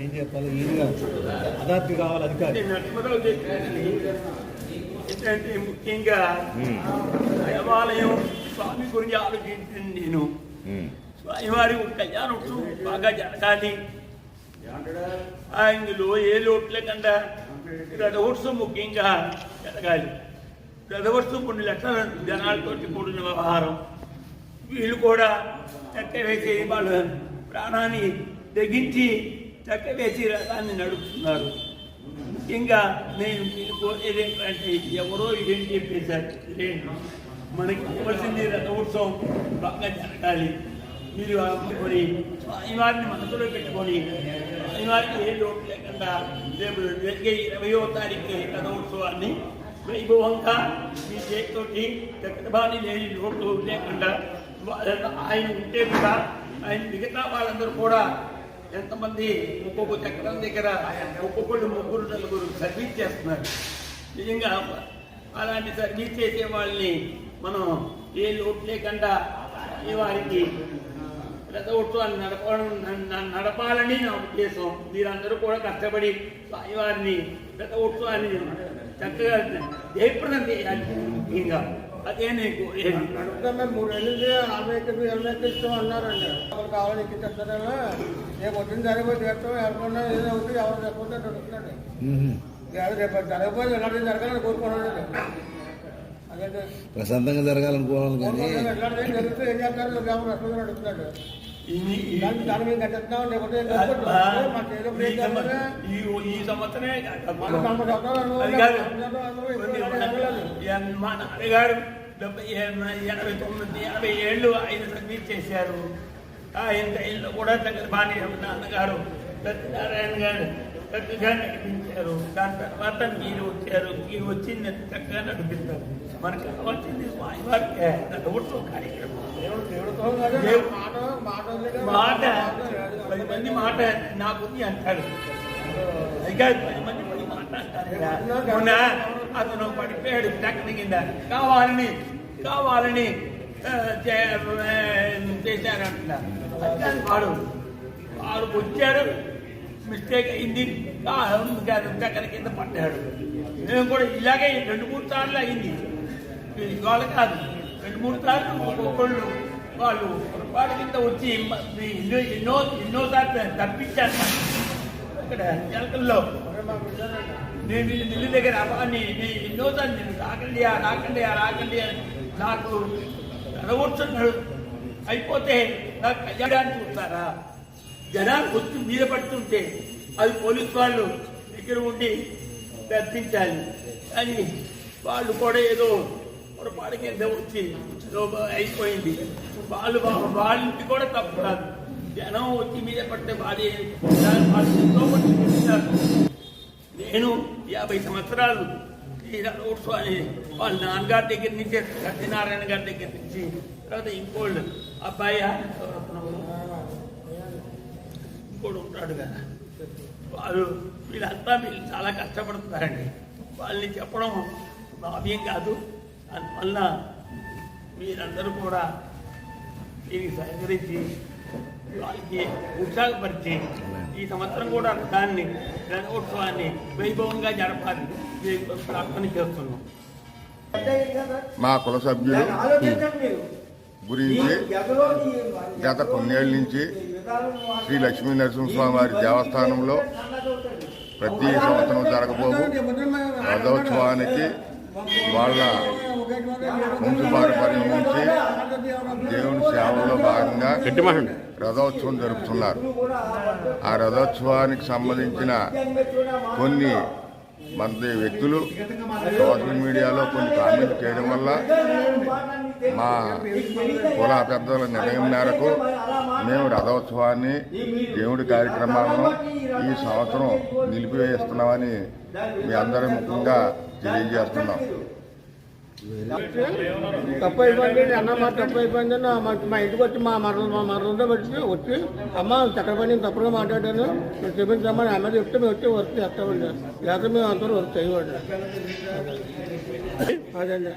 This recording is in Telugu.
ఏం చెప్పాలి? ఈజీగా అదాప్తి కావాలి అధికారి ఏంటంటే ముఖ్యంగా దేవాలయం స్వామి గురించి ఆలోచించింది నేను. స్వామివారి కళ్యాణం బాగా జరగాలి. ఇందులో ఏ లోటు లేకుండా రథోత్సవం ముఖ్యంగా జరగాలి. రథోత్సవం కొన్ని లక్షల జనాలతో కూడిన వ్యవహారం. వీళ్ళు కూడా చెక్క వేసి వాళ్ళ ప్రాణాన్ని తెగించి చెక్క వేసి రథాన్ని నడుపుతున్నారు. ముఖ్యంగా నేను మీకు కోరేది ఏంటంటే ఎవరో ఏం చెప్పేశారు. మనకి కావాల్సింది రథోత్సవం బాగా జరగాలి. మీరు అనుకొని స్వామివారిని మనసులో పెట్టుకొని స్వామివారికి ఏ లోటు లేకుండా రేపు జరిగే ఇరవయో తారీఖు రథోత్సవాన్ని వైభవంగా మీ చేతితోటి చక్రభాని లేని లోటు లేకుండా ఆయన ఉంటే కూడా ఆయన మిగతా వాళ్ళందరూ కూడా ఎంతమంది ఒక్కొక్క చక్రం దగ్గర ఒక్కొక్కళ్ళు ముగ్గురు నలుగురు సర్వీస్ చేస్తున్నారు. నిజంగా అలాంటి సర్వీస్ చేసే వాళ్ళని మనం ఏ లోటు లేకుండా ఈ వారికి రథ ఉత్సవాన్ని నడపడం నడపాలని నా ఉద్దేశం. మీరందరూ కూడా కష్టపడి స్వామివారిని రథ నేను చక్కగా జయప్రదం చేయాలి ముఖ్యంగా అదే కోరేది నడుపుతాం మూడు అరవై ఎక్కడికి అన్నారండి ఎవరు రేపు పొద్దున్న జరిగిపోయి తీర్థం ఎవరుకున్నా ఏదో ఎవరు లేకపోతే నడుపుతున్నాండి ఎవరు రేపు ఎలాంటి జరగాలని ప్రశాంతంగా జరగాలనుకోవాలి కానీ ఎలాంటి జరుగుతూ ఏం చేస్తారు? ఎవరు నడుపుతున్నాడు ఈ- సంవత్సరమే మా నాన్నగారు డెబ్బై ఎన- ఎనభై తొమ్మిది ఎనభై ఏళ్ళు ఆయన సర్వీస్ చేశారు. ఆయన కూడా దగ్గర బాణి నాన్నగారు సత్యనారాయణ గారు చక్కగా నడిపించారు దాని తర్వాత మీరు వచ్చారు మీరు వచ్చి నన్ను చక్కగా నడిపిస్తారు మనకు కావాల్సింది స్వామివారికి నడువుతో కార్యక్రమం దేవుడితో మాట పది మంది మాట నాకుంది అంటాడు అయితే పది మంది పది మాట అంటారు అతను పడిపోయాడు టక్కన కింద కావాలని కావాలని ఆ, చే- చేశారంట వాడు. వాడు వచ్చారు. మిస్టేక్ అయింది. టక్కన కింద పడ్డాడు. నేను కూడా ఇలాగే రెండు మూడు సార్లు అయింది. ఇది ఇవాళ కాదు. రెండు మూడు సార్లు ఒక్కొక్కళ్ళు వాళ్ళు పొరపాటు కింద వచ్చి ఎన్నో ఎన్నో ఎన్నోసార్లు తప్పించాను ఇక్కడ జలకల్లో నేను వీళ్ళ మిల్లు దగ్గర అవ్వని నేను ఎన్నోసార్లు నేను రాకండి ఆ రాకండి ఆ రాకండి అని నాకు అడగొచ్చున్నాడు అయిపోతే నాకు కళ్యాణాన్ని చూస్తారా? జనాలు వచ్చి మీద పడుతుంటే అది పోలీస్ వాళ్ళు దగ్గర ఉండి తప్పించాలి అని వాళ్ళు కూడా ఏదో పొరపాటు కింద వచ్చి అయిపోయింది. వాళ్ళు వాళ్ళకి కూడా తప్పు కాదు. జనం వచ్చి మీద పడితే వాళ్ళే వాళ్ళు ఎంతో మంది నేను యాభై సంవత్సరాలు ఈ ఉత్సవాన్ని వాళ్ళ నాన్నగారి దగ్గర నుంచి సత్యనారాయణ గారి దగ్గర నుంచి తర్వాత ఇంకోళ్ళు అబ్బాయి ఇంకోడు ఉంటాడు కదా. వాళ్ళు వీళ్ళంతా వీళ్ళు చాలా కష్టపడుతున్నారండి. వాళ్ళని చెప్పడం భావ్యం కాదు. అందువల్ల మీరందరూ కూడా దీనికి సహకరించి వాళ్ళకి ఉత్సాహపరిచి ఈ సంవత్సరం కూడా దాన్ని రథోత్సవాన్ని వైభవంగా జరపాలి ప్రార్థన చేస్తున్నాం. మా కుల సభ్యులు గురించి గత కొన్నేళ్ళ నుంచి శ్రీ లక్ష్మీ నరసింహస్వామి వారి దేవస్థానంలో ప్రతి సంవత్సరం జరగబోవు. రథోత్సవానికి వాళ్ళ వంశపారంపర్యం నుంచి దేవుని సేవలో భాగంగా రథోత్సవం జరుపుతున్నారు. ఆ రథోత్సవానికి సంబంధించిన కొన్ని మంది వ్యక్తులు సోషల్ మీడియాలో కొన్ని కామెంట్ చేయడం వల్ల మా కుల పెద్దల నిర్ణయం మేరకు మేము రథోత్సవాన్ని దేవుడి కార్యక్రమాలను ఈ సంవత్సరం నిలిపివేస్తున్నామని మీ అందరూ ముఖ్యంగా తెలియజేస్తున్నాం. తప్పు అయిపోయింది అన్న మా తప్పు అయిపోయింది మా ఇంటికి వచ్చి మా మరణ మా మరణంతో వచ్చి వచ్చి అమ్మ చక్కెర పని తప్పుగా మాట్లాడాను. మీరు చూపించమ్మని అమ్మ చెప్తే మేము వచ్చి వర్క్ చేస్తామండి. లేకపోతే మేము అందరూ వర్క్ చేయమండి. అదండి